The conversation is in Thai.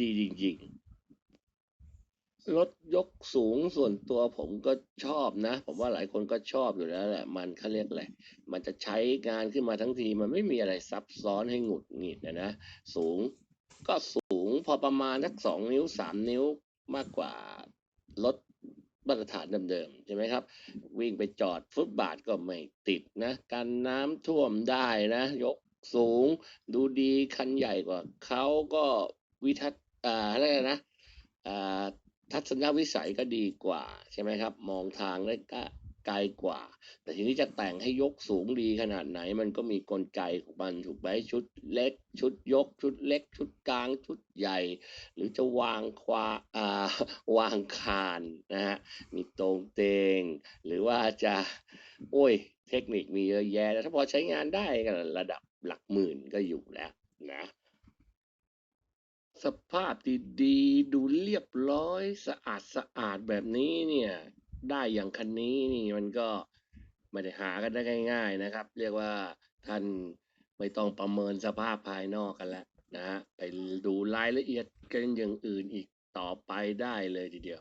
ดีจริงๆ รถยกสูงส่วนตัวผมก็ชอบนะ ผมว่าหลายคนก็ชอบอยู่แล้วแหละ มันเขาเรียกอะไรมันจะใช้งานขึ้นมาทั้งที มันไม่มีอะไรซับซ้อนให้หงุดหงิดนะนะ สูงก็สูงพอประมาณสักสองนิ้วสามนิ้วมากกว่ารถมาตรฐานเดิมๆใช่ไหมครับ วิ่งไปจอดฟุตบาทก็ไม่ติดนะกันน้ำท่วมได้นะ ยกสูง ดูดีคันใหญ่กว่าเขาก็ วิทัศน์อ่าอะไรนะอ่าทัศนวิสัยก็ดีกว่า ใช่ไหมครับ มองทางได้ก็ไกลกว่า แต่ทีนี้จะแต่งให้ยกสูงดีขนาดไหน มันก็มีกลไกของมันถูกไหมชุดเล็ก ชุดยก ชุดเล็ก ชุดกลาง ชุดใหญ่ หรือจะวางควาอ่าวางคานนะฮะมีตรงเตง หรือว่าจะโอ้ย เทคนิคมีเยอะแยะแต่ถ้าพอใช้งานได้ก็ระดับหลักหมื่นก็อยู่แล้วนะ สภาพดีๆดูเรียบร้อยสะอาดสะอาดแบบนี้เนี่ย ได้อย่างคันนี้นี่มันก็ไม่ได้หากันได้ง่าย ๆนะครับ เรียกว่าท่านไม่ต้องประเมินสภาพภายนอกกันแล้วนะฮะไปดูรายละเอียดกันอย่างอื่นอีกต่อไปได้เลยทีเดียว